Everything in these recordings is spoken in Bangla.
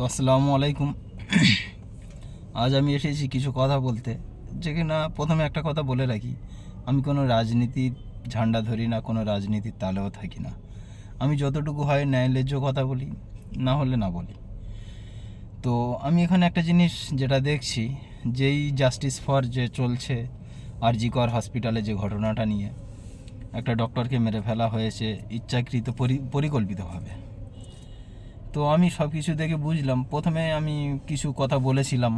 তো আসসালামু আলাইকুম। আজ আমি এসেছি কিছু কথা বলতে। যে কিনা প্রথমে একটা কথা বলে রাখি, আমি কোনো রাজনীতির ঝান্ডা ধরি না, কোনো রাজনীতির তালেও থাকি না। আমি যতটুকু হয় ন্যায়লেজ্য কথা বলি, না হলে না বলি। তো আমি এখানে একটা জিনিস যেটা দেখছি, যেই জাস্টিস ফর যে চলছে আর আরজিকর হসপিটালে যে ঘটনাটা নিয়ে, একটা ডক্টরকে মেরে ফেলা হয়েছে ইচ্ছাকৃত পরি- পরিকল্পিতভাবে। তো আমি সব কিছু দেখে বুঝলাম। প্রথমে আমি কিছু কথা বলেছিলাম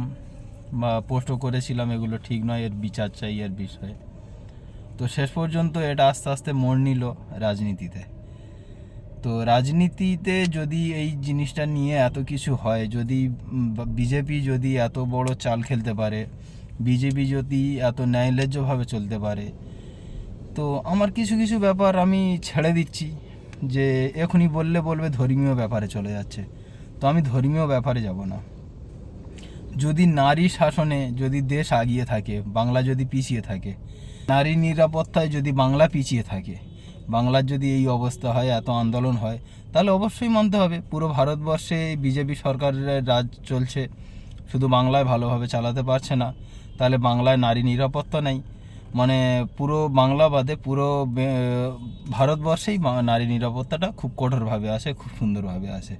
বা পোস্টও করেছিলাম, এগুলো ঠিক নয়, এর বিচার চাই এর বিষয়ে। তো শেষ পর্যন্ত এটা আস্তে আস্তে মোড় নিল রাজনীতিতে। তো রাজনীতিতে যদি এই জিনিসটা নিয়ে এত কিছু হয়, যদি বিজেপি যদি এত বড় চাল খেলতে পারে, বিজেপি যদি এত ন্যায়লেজ্যভাবে চলতে পারে, তো আমার কিছু কিছু ব্যাপার আমি ছেড়ে দিচ্ছি। যে এখনই বললে বলবে ধর্মীয় ব্যাপারে চলে যাচ্ছে। তো আমি ধর্মীয় ব্যাপারে যাব না। যদি নারী শাসনে যদি দেশ আগিয়ে থাকে, বাংলা যদি পিছিয়ে থাকে, নারী নিরাপত্তায় যদি বাংলা পিছিয়ে থাকে, বাংলার যদি এই অবস্থা হয়, এত আন্দোলন হয়, তাহলে অবশ্যই মানতে হবে। পুরো ভারতবর্ষে বিজেপি সরকারের রাজ চলছে। শুধু বাংলায় ভালোভাবে চালাতে পারছে না। তাহলে বাংলায় নারী নিরাপত্তা নেই। মানে পুরো বাংলা বাদে পুরো ভারতবর্ষেই নারী নিরাপত্তাটা খুব কঠোরভাবে আসে, খুব সুন্দরভাবে আসে।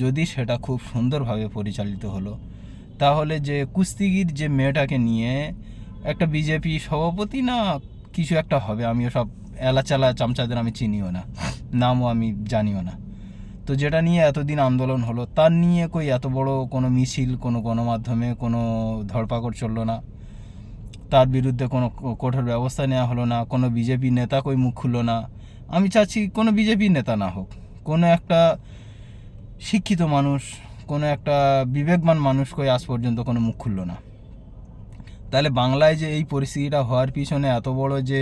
যদি সেটা খুব সুন্দরভাবে পরিচালিত হলো, তাহলে যে কুস্তিগির যে মেয়েটাকে নিয়ে একটা বিজেপি সভাপতি না কিছু একটা হবে, আমিও সব এলাচালা চামচাদের আমি চিনিও না, নামও আমি জানিও না। তো যেটা নিয়ে এতদিন আন্দোলন হলো, তার নিয়ে কই এত বড় কোনো মিছিল, কোনো গণমাধ্যমে কোনো ধরপাকড় চলল না? তার বিরুদ্ধে কোনো কঠোর ব্যবস্থা নেওয়া হলো না, কোনো বিজেপি নেতা কই মুখ খুললো না। আমি চাচ্ছি কোনো বিজেপি নেতা না হোক, কোনো একটা শিক্ষিত মানুষ, কোনো একটা বিবেকবান মানুষ কই আজ পর্যন্ত কোনো মুখ খুললো না। তাহলে বাংলায় যে এই পরিস্থিতিটা হওয়ার পিছনে এত বড় যে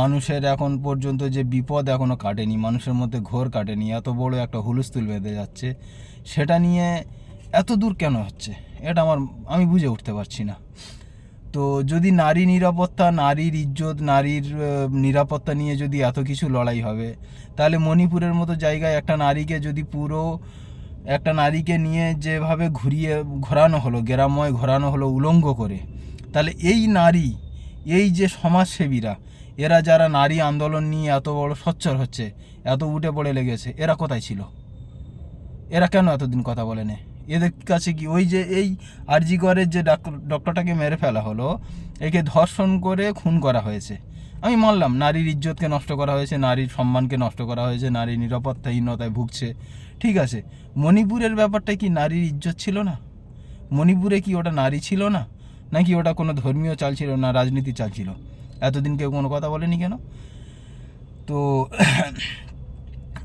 মানুষের এখন পর্যন্ত যে বিপদ এখনও কাটেনি, মানুষের মধ্যে ঘোর কাটেনি, এত বড় একটা হুলস্থুল বেঁধে যাচ্ছে, সেটা নিয়ে এত দূর কেন হচ্ছে? এটা আমার আমি বুঝে উঠতে পারছি না। তো যদি নারী নিরাপত্তা, নারীর ইজ্জত, নারীর নিরাপত্তা নিয়ে যদি এত কিছু লড়াই হবে, তাহলে মণিপুরের মতো জায়গায় একটা নারীকে যদি পুরো, একটা নারীকে নিয়ে যেভাবে ঘুরিয়ে ঘোরানো হলো গ্রামময় ঘোরানো হলো, উলঙ্গ করে, তাহলে এই নারী, এই যে সমাজসেবীরা, এরা যারা নারী আন্দোলন নিয়ে এত বড় সোচ্চার হচ্ছে, এত উঠে পড়ে লেগেছে, এরা কোথায় ছিল? এরা কেন এতদিন কথা বলেনি? এদের কাছে কি ওই যে এই আরজিগরের যে ডাক- ডক্টরটাকে মেরে ফেলা হলো, একে ধর্ষণ করে খুন করা হয়েছে। আমি মানলাম, নারীর ইজ্জতকে নষ্ট করা হয়েছে, নারীর সম্মানকে নষ্ট করা হয়েছে, নারী নিরাপত্তাহীনতায় ভুগছে। ঠিক আছে, মণিপুরের ব্যাপারটা কি নারীর ইজ্জত ছিল না? মণিপুরে কি ওটা নারী ছিল না? নাকি ওটা কোনো ধর্মীয় চাল ছিল না, রাজনীতি চাল ছিল? এতদিন কেউ কোনো কথা বলেনি কেন? তো,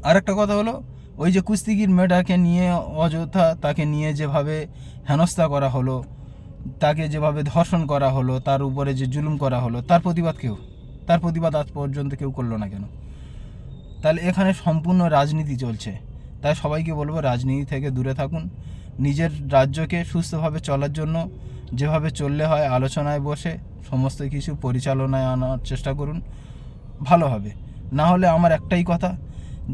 আরেকটা কথা হলো ওই যে কুস্তিগির মেয়েটাকে নিয়ে অযথা তাকে নিয়ে যেভাবে হেনস্থা করা হলো, তাকে যেভাবে ধর্ষণ করা হলো, তার উপরে যে জুলুম করা হলো, তার প্রতিবাদ কেউ? তার প্রতিবাদ আজ পর্যন্ত কেউ করল না কেন? তাহলে এখানে সম্পূর্ণ রাজনীতি চলছে। তাই সবাইকে বলব, রাজনীতি থেকে দূরে থাকুন। নিজের রাজ্যকে সুস্থভাবে চলার জন্য যেভাবে চললে হয় আলোচনায় বসে সমস্ত কিছু পরিচালনায় আনার চেষ্টা করুন। ভালো হবে। না হলে আমার একটাই কথা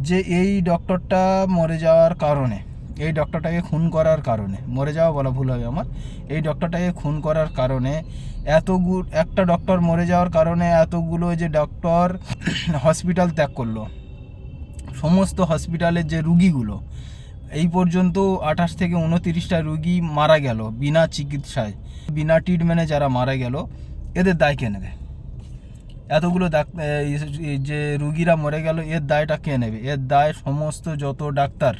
যে এই ডক্টরটা মরে যাওয়ার কারণে, এই ডক্টরটাকে খুন করার কারণে, মরে যাওয়া বলা ভুল হবে আমার, এই ডক্টরটাকে খুন করার কারণে এতগু, একটা ডক্টর মরে যাওয়ার কারণে এতগুলো যে ডক্টর হসপিটাল ত্যাগ করল, সমস্ত হসপিটালের যে রুগীগুলো, এই পর্যন্ত আঠাশ থেকে উনতিরিশটা রুগী মারা গেল বিনা চিকিৎসায়, বিনা ট্রিটমেন্টে যারা মারা গেল, এদের দায় কে নেবে? এতগুলো যে রুগীরা মরে গেল, এর দায়টা কে নেবে? এর দায় সমস্ত যত ডাক্তার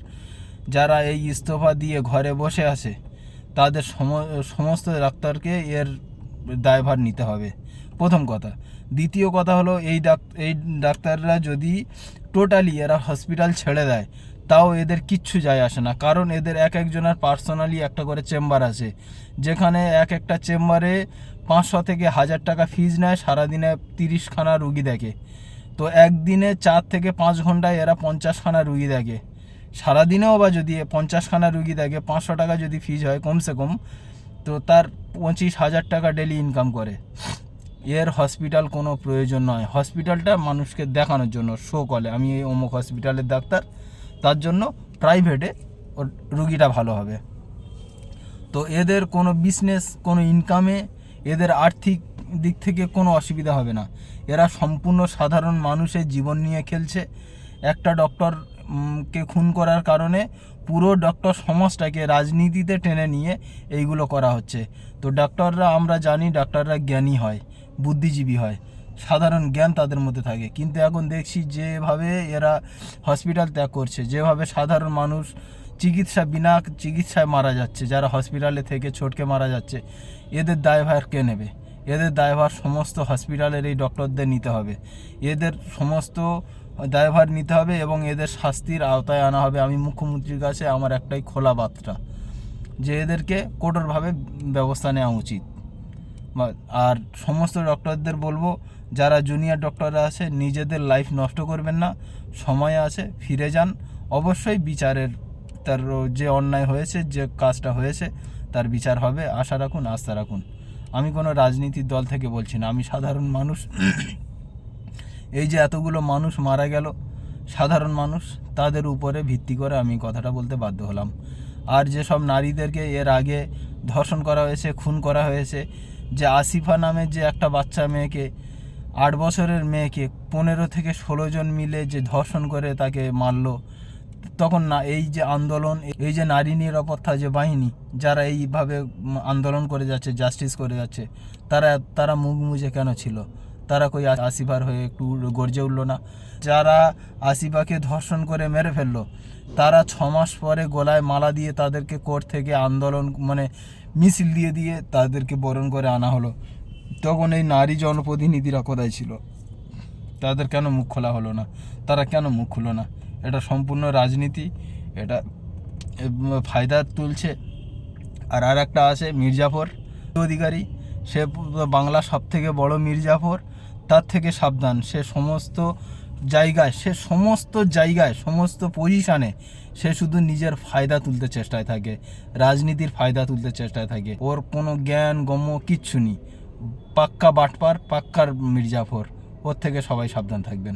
যারা এই ইস্তফা দিয়ে ঘরে বসে আছে, তাদের সম- সমস্ত ডাক্তারকে এর দায়ভার নিতে হবে। প্রথম কথা। দ্বিতীয় কথা হলো, এই এই ডাক্তাররা যদি টোটালি এরা হসপিটাল ছেড়ে দেয় তাও এদের কিচ্ছু যায় আসে না। কারণ এদের এক একজনের পার্সোনালি একটা করে চেম্বার আছে। যেখানে এক একটা চেম্বারে পাঁচশো থেকে হাজার টাকা ফিজ নেয়, সারাদিনে তিরিশখানা রুগী দেখে। তো একদিনে চার থেকে পাঁচ ঘন্টায় এরা পঞ্চাশখানা রুগী দেখে। সারাদিনেও বা যদি পঞ্চাশখানা রুগী দেখে, পাঁচশো টাকা যদি ফিজ হয় কমসে কম, তো তার পঁচিশ হাজার টাকা ডেলি ইনকাম করে। এর হসপিটাল কোনো প্রয়োজন নয়। হসপিটালটা মানুষকে দেখানোর জন্য। শো কলে আমি এই অমুক হসপিটালের ডাক্তার। তার জন্য প্রাইভেটে রুগীটা ভালো হবে। তো এদের কোনো বিজনেস কোনো ইনকামে এদের আর্থিক দিক থেকে কোনো অসুবিধা হবে না। এরা সম্পূর্ণ সাধারণ মানুষের জীবন নিয়ে খেলছে। একটা ডক্টর কে খুন করার কারণে পুরো ডক্টর সমাজটাকে রাজনীতিতে টেনে নিয়ে এইগুলো করা হচ্ছে। তো ডাক্তাররা আমরা জানি ডাক্তাররা জ্ঞানী হয়, বুদ্ধিজীবী হয়। সাধারণ জ্ঞান তাদের মধ্যে থাকে। কিন্তু এখন দেখছি যেভাবে এরা হসপিটাল ত্যাগ করছে, যেভাবে সাধারণ মানুষ চিকিৎসা বিনা চিকিৎসায় মারা যাচ্ছে, যারা হসপিটালে থেকে ছটকে মারা যাচ্ছে, এদের দায়ভার কে নেবে? এদের দায়ভার সমস্ত হসপিটালের এই ডক্টরদের নিতে হবে। এদের সমস্ত দায়ভার নিতে হবে এবং এদের শাস্তির আওতায় আনা হবে। আমি মুখ্যমন্ত্রীর কাছে আমার একটাই খোলা বার্তা, যে এদেরকে কঠোরভাবে ব্যবস্থা নেওয়া উচিত। আর সমস্ত ডক্টরদের বলব, যারা জুনিয়র ডক্টররা আছে, নিজেদের লাইফ নষ্ট করবেন না, সময় আছে, ফিরে যান। অবশ্যই বিচারের তার যে অন্যায় হয়েছে, যে কাজটা হয়েছে, তার বিচার হবে। আশা রাখুন, আস্থা রাখুন। আমি কোনো রাজনীতির দল থেকে বলছি না। আমি সাধারণ মানুষ। এই যে এতগুলো মানুষ মারা গেল, সাধারণ মানুষ, তাদের উপরে ভিত্তি করে আমি কথাটা বলতে বাধ্য হলাম। আর যেসব নারীদেরকে এর আগে ধর্ষণ করা হয়েছে, খুন করা হয়েছে যে আসিফা নামে যে একটা বাচ্চা মেয়েকে, আট বছরের মেয়েকে পনেরো থেকে ষোলো জন মিলে যে ধর্ষণ করে তাকে মারলো, তখন না, এই যে আন্দোলন, এই যে নারী নিরাপত্তা যে বাহিনী, যারা এইভাবে আন্দোলন করে যাচ্ছে, জাস্টিস করে যাচ্ছে, তারা তারা মুখ মুজে কেন ছিল? তারা কই আসিফার হয়ে একটু গর্জে উঠল না। যারা আসিফাকে ধর্ষণ করে মেরে ফেলল, তারা ছ মাস পরে গলায় মালা দিয়ে তাদেরকে কোর্ট থেকে আন্দোলন মানে মিছিল দিয়ে দিয়ে তাদেরকে বরণ করে আনা হলো। তখন এই নারী জনপ্রতিনিধিরা কোথায় ছিল? তাদের কেন মুখ খোলা হলো না? তারা কেন মুখ খুলো না? এটা সম্পূর্ণ রাজনীতি, এটা ফায়দা তুলছে। আর আর একটা আছে মির্জাফর, অধিকারী। সে বাংলা সব থেকে বড় মির্জাফর। তার থেকে সাবধান। সে সমস্ত জায়গায়, সে সমস্ত জায়গায়, সমস্ত পজিশানে সে শুধু নিজের ফায়দা তুলতে চেষ্টায় থাকে, রাজনীতির ফায়দা তুলতে চেষ্টায় থাকে। ওর কোনো জ্ঞান গম্য কিচ্ছু নেই। পাক্কা বাটপার, পাক্কার মির্জাফর। ওর থেকে সবাই সাবধান থাকবেন।